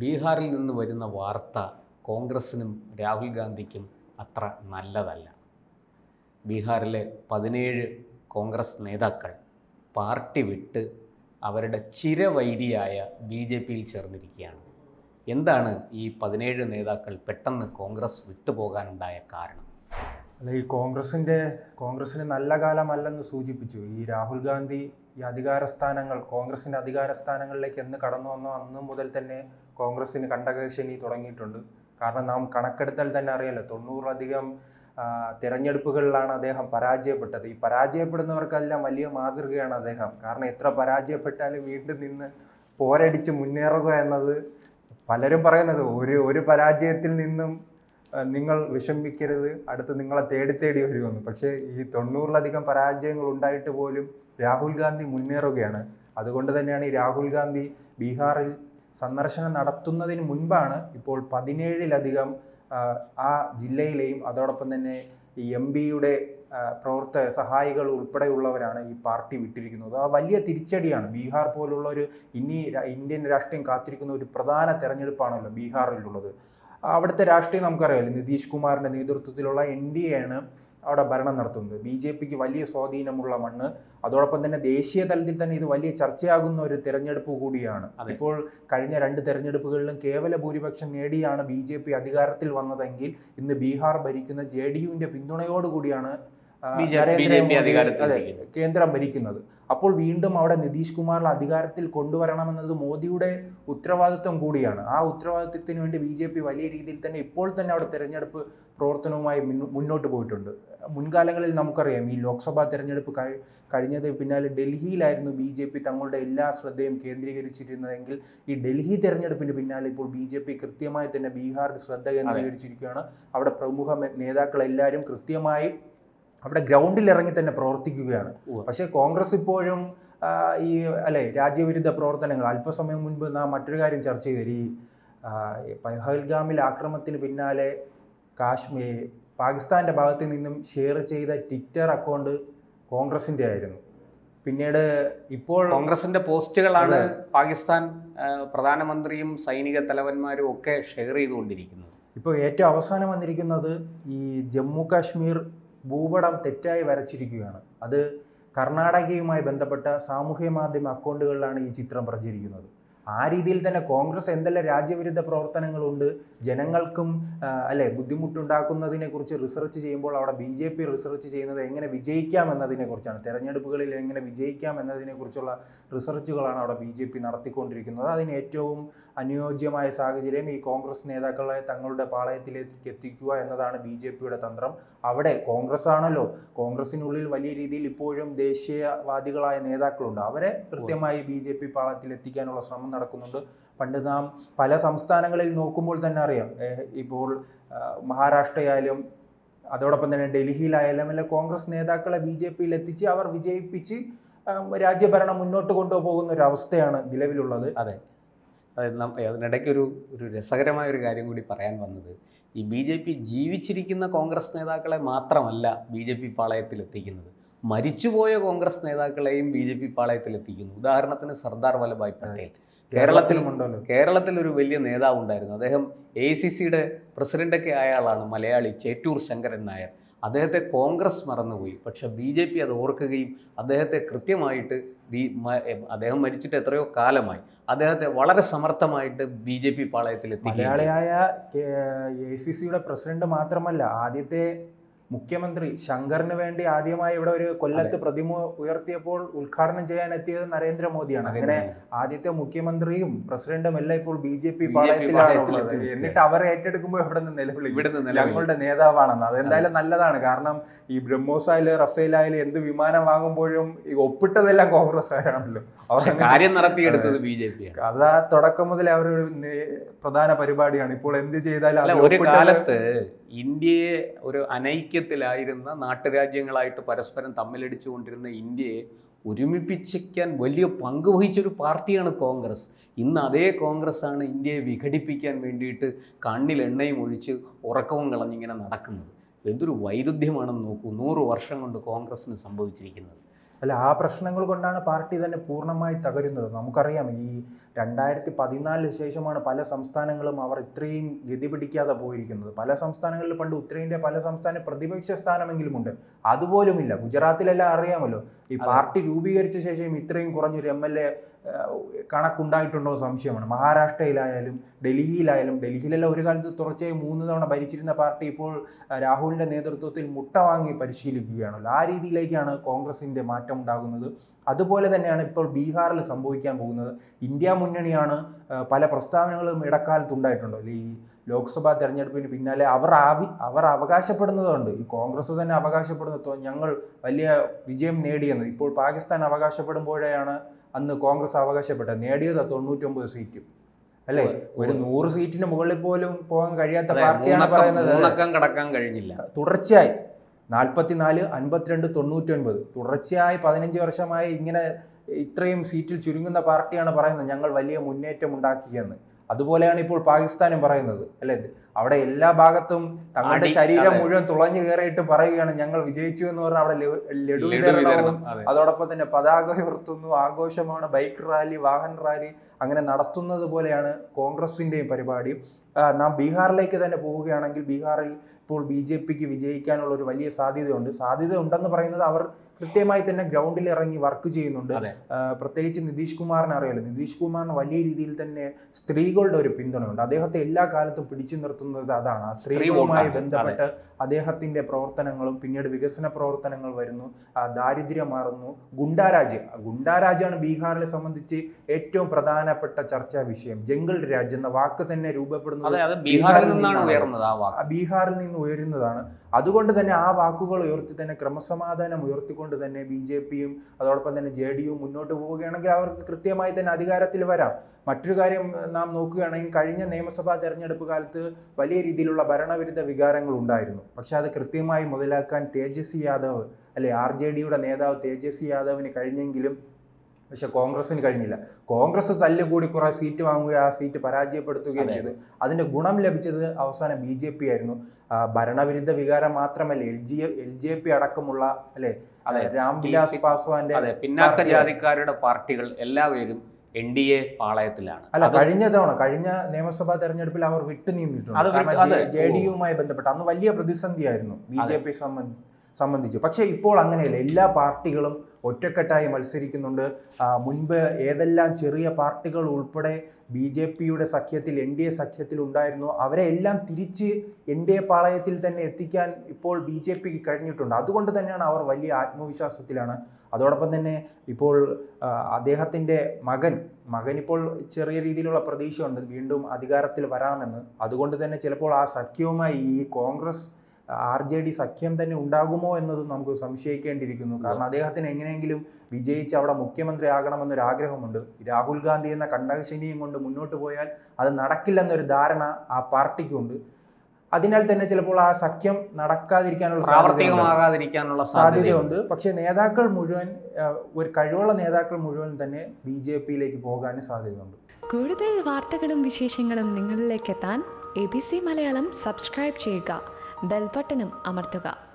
ബീഹാറിൽ നിന്ന് വരുന്ന വാർത്ത കോൺഗ്രസ്സിനും രാഹുൽ ഗാന്ധിക്കും അത്ര നല്ലതല്ല. ബീഹാറിലെ പതിനേഴ് കോൺഗ്രസ് നേതാക്കൾ പാർട്ടി വിട്ട് അവരുടെ ചിരവൈരിയായ ബി ജെ പിയിൽ ചേർന്നിരിക്കുകയാണ്. എന്താണ് ഈ പതിനേഴ് നേതാക്കൾ പെട്ടെന്ന് കോൺഗ്രസ് വിട്ടുപോകാനുണ്ടായ കാരണം? അല്ല ഈ കോൺഗ്രസിന്റെ കോൺഗ്രസിന് നല്ല കാലമല്ലെന്ന് സൂചിപ്പിച്ചു. ഈ രാഹുൽ ഗാന്ധി ഈ അധികാരസ്ഥാനങ്ങൾ കോൺഗ്രസിന്റെ അധികാര സ്ഥാനങ്ങളിലേക്ക് എന്ന് കടന്നു വന്നോ അന്ന് മുതൽ തന്നെ കോൺഗ്രസിന് കണ്ടകശനി തുടങ്ങിയിട്ടുണ്ട്. കാരണം നാം കണക്കെടുത്താൽ തന്നെ അറിയാലോ തൊണ്ണൂറിലധികം തിരഞ്ഞെടുപ്പുകളിലാണ് അദ്ദേഹം പരാജയപ്പെട്ടത്. ഈ പരാജയപ്പെടുന്നവർക്കെല്ലാം വലിയ മാതൃകയാണ് അദ്ദേഹം. കാരണം എത്ര പരാജയപ്പെട്ടാലും വീണ്ടും നിന്ന് പോരടിച്ച് മുന്നേറുക എന്നത് പലരും പറയുന്നത് ഒരു ഒരു പരാജയത്തിൽ നിന്നും നിങ്ങൾ വിഷമിക്കരുത് അടുത്ത് നിങ്ങളെ തേടി തേടി വരുമെന്ന്. പക്ഷേ ഈ തൊണ്ണൂറിലധികം പരാജയങ്ങൾ ഉണ്ടായിട്ട് പോലും രാഹുൽ ഗാന്ധി മുന്നേറുകയാണ്. അതുകൊണ്ട് തന്നെയാണ് ഈ രാഹുൽ ഗാന്ധി ബീഹാറിൽ സന്ദർശനം നടത്തുന്നതിന് മുൻപാണ് ഇപ്പോൾ പതിനേഴിലധികം ആ, ജില്ലയിലെയും അതോടൊപ്പം തന്നെ ഈ എം പിയുടെ പ്രവർത്തക സഹായികൾ ഉൾപ്പെടെയുള്ളവരാണ് ഈ പാർട്ടി വിട്ടിരിക്കുന്നത്. ആ വലിയ തിരിച്ചടിയാണ്. ബീഹാർ പോലുള്ള ഒരു ഇനി ഇന്ത്യൻ രാഷ്ട്രീയം കാത്തിരിക്കുന്ന ഒരു പ്രധാന തെരഞ്ഞെടുപ്പാണല്ലോ ബീഹാറിലുള്ളത്. അവിടുത്തെ രാഷ്ട്രീയം നമുക്കറിയാമല്ലോ നിതീഷ് കുമാറിന്റെ നേതൃത്വത്തിലുള്ള എൻ ഡി എ ആണ് അവിടെ ഭരണം നടത്തുന്നത്. ബി ജെ പിക്ക് വലിയ സ്വാധീനമുള്ള മണ്ണ്. അതോടൊപ്പം തന്നെ ദേശീയ തലത്തിൽ തന്നെ ഇത് വലിയ ചർച്ചയാകുന്ന ഒരു തെരഞ്ഞെടുപ്പ് കൂടിയാണ്. ഇപ്പോൾ കഴിഞ്ഞ രണ്ട് തെരഞ്ഞെടുപ്പുകളിലും കേവല ഭൂരിപക്ഷം നേടിയാണ് ബി ജെ പി അധികാരത്തിൽ വന്നതെങ്കിൽ ഇന്ന് ബീഹാർ ഭരിക്കുന്ന ജെ ഡി യുവിന്റെ പിന്തുണയോടുകൂടിയാണ് അതെ, കേന്ദ്രം ഭരിക്കുന്നത്. അപ്പോൾ വീണ്ടും അവിടെ നിതീഷ് കുമാറിനെ അധികാരത്തിൽ കൊണ്ടുവരണമെന്നത് മോദിയുടെ ഉത്തരവാദിത്വം കൂടിയാണ്. ആ ഉത്തരവാദിത്വത്തിന് വേണ്ടി ബി ജെ പി വലിയ രീതിയിൽ തന്നെ ഇപ്പോൾ തന്നെ അവിടെ തെരഞ്ഞെടുപ്പ് പ്രവർത്തനവുമായി മുന്നോട്ട് പോയിട്ടുണ്ട്. മുൻകാലങ്ങളിൽ നമുക്കറിയാം ഈ ലോക്സഭാ തെരഞ്ഞെടുപ്പ് കഴി കഴിഞ്ഞത് പിന്നാലെ ഡൽഹിയിലായിരുന്നു ബി ജെ പി തങ്ങളുടെ എല്ലാ ശ്രദ്ധയും കേന്ദ്രീകരിച്ചിരുന്നതെങ്കിൽ ഈ ഡൽഹി തെരഞ്ഞെടുപ്പിന് പിന്നാലെ ഇപ്പോൾ ബി ജെ പി കൃത്യമായി തന്നെ ബീഹാറിൽ ശ്രദ്ധ കേന്ദ്രീകരിച്ചിരിക്കുകയാണ്. അവിടെ പ്രമുഖ നേതാക്കളെല്ലാവരും കൃത്യമായി അവിടെ ഗ്രൗണ്ടിൽ ഇറങ്ങി തന്നെ പ്രവർത്തിക്കുകയാണ്. പക്ഷേ കോൺഗ്രസ് ഇപ്പോഴും ഈ അല്ലെ രാജ്യവിരുദ്ധ പ്രവർത്തനങ്ങൾ അല്പസമയം മുൻപ് നാം മറ്റൊരു കാര്യം ചർച്ച ചെയ്തത് ഈ പഹൽഗാമിൽ ആക്രമത്തിന് പിന്നാലെ കാശ്മീർ പാകിസ്ഥാന്റെ ഭാഗത്ത് നിന്നും ഷെയർ ചെയ്ത ട്വിറ്റർ അക്കൗണ്ട് കോൺഗ്രസിന്റെ ആയിരുന്നു. പിന്നീട് ഇപ്പോൾ കോൺഗ്രസിന്റെ പോസ്റ്റുകളാണ് പാകിസ്ഥാൻ പ്രധാനമന്ത്രിയും സൈനിക തലവന്മാരും ഒക്കെ ഷെയർ ചെയ്തുകൊണ്ടിരിക്കുന്നത്. ഇപ്പോൾ ഏറ്റവും അവസാനം വന്നിരിക്കുന്നത് ഈ ജമ്മു കാശ്മീർ ഭൂപടം തെറ്റായി വരച്ചിരിക്കുകയാണ്. അത് കർണാടകയുമായി ബന്ധപ്പെട്ട സാമൂഹ്യ മാധ്യമ അക്കൗണ്ടുകളിലാണ് ഈ ചിത്രം പ്രചരിക്കുന്നത്. ആ രീതിയിൽ തന്നെ കോൺഗ്രസ് എന്തെല്ലാം രാജ്യവിരുദ്ധ പ്രവർത്തനങ്ങളുണ്ട് ജനങ്ങൾക്കും അല്ലെ ബുദ്ധിമുട്ടുണ്ടാക്കുന്നതിനെ കുറിച്ച് റിസർച്ച് ചെയ്യുമ്പോൾ അവിടെ ബി ജെ പി റിസർച്ച് ചെയ്യുന്നത് എങ്ങനെ വിജയിക്കാം എന്നതിനെ കുറിച്ചാണ്. തെരഞ്ഞെടുപ്പുകളിൽ എങ്ങനെ വിജയിക്കാം എന്നതിനെ കുറിച്ചുള്ള റിസർച്ചുകളാണ് അവിടെ ബി ജെ പി നടത്തിക്കൊണ്ടിരിക്കുന്നത്. അതിന് ഏറ്റവും അനുയോജ്യമായ സാഹചര്യം ഈ കോൺഗ്രസ് നേതാക്കളെ തങ്ങളുടെ പാളയത്തിലേക്ക് എത്തിക്കുക എന്നതാണ് ബി ജെ പിയുടെ തന്ത്രം. അവിടെ കോൺഗ്രസ് ആണല്ലോ. കോൺഗ്രസിനുള്ളിൽ വലിയ രീതിയിൽ ഇപ്പോഴും ദേശീയവാദികളായ നേതാക്കളുണ്ട്. അവരെ കൃത്യമായി ബി ജെ പി പാളയത്തിൽ എത്തിക്കാനുള്ള ശ്രമം നടക്കുന്നുണ്ട്. പണ്ട് നാം പല സംസ്ഥാനങ്ങളിൽ നോക്കുമ്പോൾ തന്നെ അറിയാം. ഇപ്പോൾ മഹാരാഷ്ട്രയായാലും അതോടൊപ്പം തന്നെ ഡൽഹിയിലായാലും അല്ലെങ്കിൽ കോൺഗ്രസ് നേതാക്കളെ ബി ജെ പിയിൽ എത്തിച്ച് അവർ വിജയിപ്പിച്ച് രാജ്യഭരണം മുന്നോട്ട് കൊണ്ടുപോകുന്ന ഒരു അവസ്ഥയാണ് നിലവിലുള്ളത്. അതെ. അതായത് അതിനിടയ്ക്ക് ഒരു ഒരു രസകരമായ ഒരു കാര്യം കൂടി പറയാൻ വന്നത്. ഈ ബി ജെ പി ജീവിച്ചിരിക്കുന്ന കോൺഗ്രസ് നേതാക്കളെ മാത്രമല്ല ബി ജെ പി പാളയത്തിൽ എത്തിക്കുന്നത്. മരിച്ചുപോയ കോൺഗ്രസ് നേതാക്കളെയും ബി ജെ പി പാളയത്തിൽ എത്തിക്കുന്നു. ഉദാഹരണത്തിന് സർദാർ വല്ലഭായ് പട്ടേൽ. കേരളത്തിലും ഉണ്ടല്ലോ കേരളത്തിൽ ഒരു വലിയ നേതാവ് ഉണ്ടായിരുന്നു. അദ്ദേഹം എ സി സിയുടെ പ്രസിഡന്റൊക്കെ ആയ ആളാണ് മലയാളി ചേറ്റൂർ ശങ്കരൻ നായർ. അദ്ദേഹത്തെ കോൺഗ്രസ് മറന്നുപോയി. പക്ഷെ ബി ജെ പി അത് ഓർക്കുകയും അദ്ദേഹത്തെ കൃത്യമായിട്ട് ബി അദ്ദേഹം മരിച്ചിട്ട് എത്രയോ കാലമായി. അദ്ദേഹത്തെ വളരെ സമർത്ഥമായിട്ട് ബി ജെ പി പാളയത്തിൽ. മലയാളിയായ എ സി സിയുടെ പ്രസിഡന്റ് മാത്രമല്ല ആദ്യത്തെ മുഖ്യമന്ത്രി ശങ്കറിന് വേണ്ടി ആദ്യമായി ഇവിടെ ഒരു കൊല്ലത്ത് പ്രതിമ ഉയർത്തിയപ്പോൾ ഉദ്ഘാടനം ചെയ്യാൻ എത്തിയത് നരേന്ദ്രമോദിയാണ് അങ്ങനെ ആദ്യത്തെ മുഖ്യമന്ത്രിയും പ്രസിഡന്റും എല്ലാം ഇപ്പോൾ ബി ജെ പി പാളയത്തിലാണ് ഉള്ളത്. എന്നിട്ട് അവരെ ഏറ്റെടുക്കുമ്പോൾ ഇവിടെ നിന്ന് നിലവിളിക്കും. ഞങ്ങളുടെ നേതാവാണെന്ന്. അതെന്തായാലും നല്ലതാണ്. കാരണം ഈ ബ്രഹ്മോസ് ആയാലും റഫേൽ ആയാലും എന്ത് വിമാനം വാങ്ങുമ്പോഴും ഈ ഒപ്പിട്ടതെല്ലാം കോൺഗ്രസ്സുകാരാണല്ലോ അവർ കാര്യം നടത്തിയെടുത്തത് ബി ജെ പി അതാ തുടക്കം മുതൽ അവരുടെ നേ- പ്രധാന പരിപാടിയാണ്. ഇപ്പോൾ എന്ത് ചെയ്താലും ഇന്ത്യയെ ഒരു അനൈക്യ കാലത്ത് ഇന്ത്യയെ ഒരു അനൈക്യത്തിലായിരുന്ന നാട്ടുരാജ്യങ്ങളായിട്ട് പരസ്പരം തമ്മിലടിച്ചുകൊണ്ടിരുന്ന ഇന്ത്യയെ ഒരുമിപ്പിച്ചിക്കാൻ വലിയ പങ്ക് വഹിച്ചൊരു പാർട്ടിയാണ് കോൺഗ്രസ്. ഇന്ന് അതേ കോൺഗ്രസ് ആണ് ഇന്ത്യയെ വിഘടിപ്പിക്കാൻ വേണ്ടിയിട്ട് കണ്ണിൽ എണ്ണയും ഒഴിച്ച് ഉറക്കവും കളഞ്ഞിങ്ങനെ നടക്കുന്നത്. എന്തൊരു വൈരുദ്ധ്യമാണെന്ന് നോക്കൂ. നൂറ് വർഷം കൊണ്ട് കോൺഗ്രസ്സിന് സംഭവിച്ചിരിക്കുന്നത്. അല്ല ആ പ്രശ്നങ്ങൾ കൊണ്ടാണ് പാർട്ടി തന്നെ പൂർണമായി തകരുന്നത്. നമുക്കറിയാം ഈ രണ്ടായിരത്തി പതിനാലിന് ശേഷമാണ് പല സംസ്ഥാനങ്ങളും അവർ ഇത്രയും ഗതി പിടിക്കാതെ പോയിരിക്കുന്നത്. പല സംസ്ഥാനങ്ങളിൽ പണ്ട് ഉത്തരേന്ത്യ പല സംസ്ഥാന പ്രതിപക്ഷ സ്ഥാനമെങ്കിലും ഉണ്ട്. അതുപോലുമില്ല. ഗുജറാത്തിലെല്ലാം അറിയാമല്ലോ ഈ പാർട്ടി രൂപീകരിച്ച ശേഷം ഇത്രയും കുറഞ്ഞൊരു എം എൽ എ കണക്കുണ്ടായിട്ടുണ്ടോ സംശയമാണ്. മഹാരാഷ്ട്രയിലായാലും ഡൽഹിയിലായാലും ഡൽഹിയിലെല്ലാം ഒരു കാലത്ത് തുടർച്ചയായി മൂന്ന് തവണ ഭരിച്ചിരുന്ന പാർട്ടി ഇപ്പോൾ രാഹുലിന്റെ നേതൃത്വത്തിൽ മുട്ട വാങ്ങി പരിശീലിക്കുകയാണല്ലോ ആ രീതിയിലേക്കാണ് കോൺഗ്രസിന്റെ മാറ്റം ഉണ്ടാകുന്നത്. അതുപോലെ തന്നെയാണ് ഇപ്പോൾ ബീഹാറിൽ സംഭവിക്കാൻ പോകുന്നത്. ഇന്ത്യ മുന്നണിയാണ് പല പ്രസ്താവനകളും ഇടക്കാലത്ത് ഉണ്ടായിട്ടുണ്ടോ? ഈ ലോക്സഭാ തെരഞ്ഞെടുപ്പിന് പിന്നാലെ അവർ ആവി അവർ അവകാശപ്പെടുന്നതുണ്ട്. ഈ കോൺഗ്രസ് തന്നെ അവകാശപ്പെടുന്നത് ഞങ്ങൾ വലിയ വിജയം നേടിയെന്ന്. ഇപ്പോൾ പാകിസ്ഥാൻ അവകാശപ്പെടുമ്പോഴാണ് അന്ന് കോൺഗ്രസ് അവകാശപ്പെട്ടത്. നേടിയത് തൊണ്ണൂറ്റൊമ്പത് സീറ്റും. അല്ലേ? ഒരു. നൂറ് സീറ്റിന് മുകളിൽ പോലും പോകാൻ കഴിയാത്ത പാർട്ടിയാണ് പറയുന്നത് കടക്കാൻ കഴിഞ്ഞില്ല. തുടർച്ചയായി. നാൽപ്പത്തിനാല് അൻപത്തിരണ്ട് തൊണ്ണൂറ്റൊൻപത്. തുടർച്ചയായി പതിനഞ്ച് വർഷമായി ഇങ്ങനെ ഇത്രയും സീറ്റിൽ ചുരുങ്ങുന്ന പാർട്ടിയാണ് പറയുന്നത്. ഞങ്ങൾ വലിയ മുന്നേറ്റം ഉണ്ടാക്കിയെന്ന്. അതുപോലെയാണ് ഇപ്പോൾ പാകിസ്ഥാനും പറയുന്നത് അല്ലേ? അവിടെ എല്ലാ ഭാഗത്തും തങ്ങളുടെ ശരീരം മുഴുവൻ തുളഞ്ഞു കയറിയിട്ട് പറയുകയാണ് ഞങ്ങൾ വിജയിച്ചു എന്ന് പറഞ്ഞാൽ അവിടെ ലഡു- വിതരണവും വിതരണം, അതോടൊപ്പം തന്നെ പതാക ഉയർത്തുന്നു ആഘോഷമാണ് ബൈക്ക് റാലി വാഹൻ റാലി അങ്ങനെ നടത്തുന്നത് പോലെയാണ് കോൺഗ്രസിന്റെയും പരിപാടി. നാം ബീഹാറിലേക്ക് തന്നെ പോവുകയാണെങ്കിൽ ബീഹാറിൽ ഇപ്പോൾ ബി ജെ പിക്ക് വിജയിക്കാനുള്ള ഒരു വലിയ സാധ്യതയുണ്ട്. സാധ്യത ഉണ്ടെന്ന് പറയുന്നത് അവർ കൃത്യമായി തന്നെ ഗ്രൗണ്ടിൽ ഇറങ്ങി വർക്ക് ചെയ്യുന്നുണ്ട്. പ്രത്യേകിച്ച് നിതീഷ് കുമാറിനെ അറിയാലോ. നിതീഷ് കുമാറിന് വലിയ രീതിയിൽ തന്നെ സ്ത്രീകളുടെ ഒരു പിന്തുണയുണ്ട്. അദ്ദേഹത്തെ എല്ലാ കാലത്തും പിടിച്ചു നിർത്തുന്നത് അതാണ്. സ്ത്രീകളുമായി ബന്ധപ്പെട്ട് അദ്ദേഹത്തിന്റെ പ്രവർത്തനങ്ങളും പിന്നീട് വികസന പ്രവർത്തനങ്ങൾ വരുന്നു. ദാരിദ്ര്യം മാറുന്നു. ഗുണ്ടാരാജ് ആ ഗുണ്ടാരാജാണ് ബീഹാറിനെ സംബന്ധിച്ച് ഏറ്റവും പ്രധാനപ്പെട്ട ചർച്ചാ വിഷയം. ജംഗിൾ രാജ് എന്ന വാക്ക് തന്നെ രൂപപ്പെടുന്നത് ബീഹാറിൽ നിന്നാണ്. ഉയർന്നത് ആ വാക്ക്. ബീഹാറിൽ നിന്ന് ഉയരുന്നതാണ്. അതുകൊണ്ട് തന്നെ ആ വാക്കുകൾ ഉയർത്തി തന്നെ ക്രമസമാധാനം ഉയർത്തിക്കൊണ്ട് തന്നെ ബി ജെ പിയും അതോടൊപ്പം തന്നെ ജെ ഡി യു മുന്നോട്ട് പോവുകയാണെങ്കിൽ അവർക്ക് കൃത്യമായി തന്നെ അധികാരത്തിൽ വരാം. മറ്റൊരു കാര്യം നാം നോക്കുകയാണെങ്കിൽ കഴിഞ്ഞ നിയമസഭാ തെരഞ്ഞെടുപ്പ് കാലത്ത് വലിയ രീതിയിലുള്ള ഭരണവിരുദ്ധ വികാരങ്ങൾ ഉണ്ടായിരുന്നു. പക്ഷെ അത് കൃത്യമായി മുതലാക്കാൻ തേജസ്വി യാദവ് അല്ലെ ആർ ജെ ഡിയുടെ നേതാവ് തേജസ്വി യാദവിന് കഴിഞ്ഞെങ്കിലും പക്ഷെ കോൺഗ്രസിന് കഴിഞ്ഞില്ല. കോൺഗ്രസ് തല്ലുകൂടി കുറെ സീറ്റ് വാങ്ങുകയും ആ സീറ്റ് പരാജയപ്പെടുത്തുകയും ചെയ്തു. അതിന്റെ ഗുണം ലഭിച്ചത് അവസാനം ബി ജെ പി ആയിരുന്നു. ഭരണവിരുദ്ധ വികാരം മാത്രമല്ല L G L J P അടക്കമുള്ള അല്ലെ. രാംവിലാസ് പാസ്വാന്റെ പിന്നാക്ക ജാതിക്കാരുടെ പാർട്ടികൾ എല്ലാവരും എൻ ഡി എ പാളയത്തിലാണ്. അല്ല കഴിഞ്ഞ തവണ കഴിഞ്ഞ നിയമസഭാ തെരഞ്ഞെടുപ്പിൽ അവർ വിട്ടുനിന്നിട്ടുണ്ട് ജെ ഡി യുമായി ബന്ധപ്പെട്ട് അന്ന് വലിയ പ്രതിസന്ധിയായിരുന്നു ബി ജെ പി സംബന്ധിച്ചു. പക്ഷേ ഇപ്പോൾ അങ്ങനെയല്ല. എല്ലാ പാർട്ടികളും ഒറ്റക്കെട്ടായി മത്സരിക്കുന്നുണ്ട്. മുൻപ് ഏതെല്ലാം ചെറിയ പാർട്ടികൾ ഉൾപ്പെടെ ബി ജെ പിയുടെ സഖ്യത്തിൽ എൻ ഡി എ സഖ്യത്തിൽ ഉണ്ടായിരുന്നു അവരെ എല്ലാം തിരിച്ച് എൻ ഡി എ പാളയത്തിൽ തന്നെ എത്തിക്കാൻ ഇപ്പോൾ ബി ജെ പിക്ക് കഴിഞ്ഞിട്ടുണ്ട്. അതുകൊണ്ട് തന്നെയാണ് അവർ വലിയ ആത്മവിശ്വാസത്തിലാണ് അതോടൊപ്പം തന്നെ ഇപ്പോൾ അദ്ദേഹത്തിന്റെ മകൻ ഇപ്പോൾ ചെറിയ രീതിയിലുള്ള പ്രതീക്ഷയുണ്ട്. വീണ്ടും അധികാരത്തിൽ വരാമെന്ന്. അതുകൊണ്ട് തന്നെ ചിലപ്പോൾ ആ സഖ്യവുമായി ഈ കോൺഗ്രസ് ആർ ജെ ഡി സഖ്യം തന്നെ ഉണ്ടാകുമോ എന്നത് നമുക്ക് സംശയിക്കേണ്ടിയിരിക്കുന്നു. കാരണം അദ്ദേഹത്തിന് എങ്ങനെയെങ്കിലും വിജയിച്ച് അവിടെ മുഖ്യമന്ത്രി ആകണമെന്നൊരു ആഗ്രഹമുണ്ട്. രാഹുൽ ഗാന്ധി എന്ന കണ്ടകശനിയും കൊണ്ട് മുന്നോട്ട് പോയാൽ അത് നടക്കില്ലെന്നൊരു ധാരണ ആ പാർട്ടിക്കുണ്ട്. അതിനാൽ തന്നെ ചിലപ്പോൾ ആ സഖ്യം നടക്കാതിരിക്കാനുള്ള സാധ്യതയുണ്ട്. പ്രാവർത്തികമാകാതിരിക്കാനുള്ള സാധ്യതയുണ്ട്. പക്ഷെ പക്ഷേ നേതാക്കൾ മുഴുവൻ ഒരു കഴിവുള്ള നേതാക്കൾ മുഴുവൻ തന്നെ ബി ജെ പിയിലേക്ക് പോകാനും സാധ്യതയുണ്ട്. കൂടുതൽ വാർത്തകളും വിശേഷങ്ങളും നിങ്ങളിലേക്ക് എത്താൻ A B C Malayalam subscribe ചെയ്യുക. ബെൽബട്ടനും അമർത്തുക.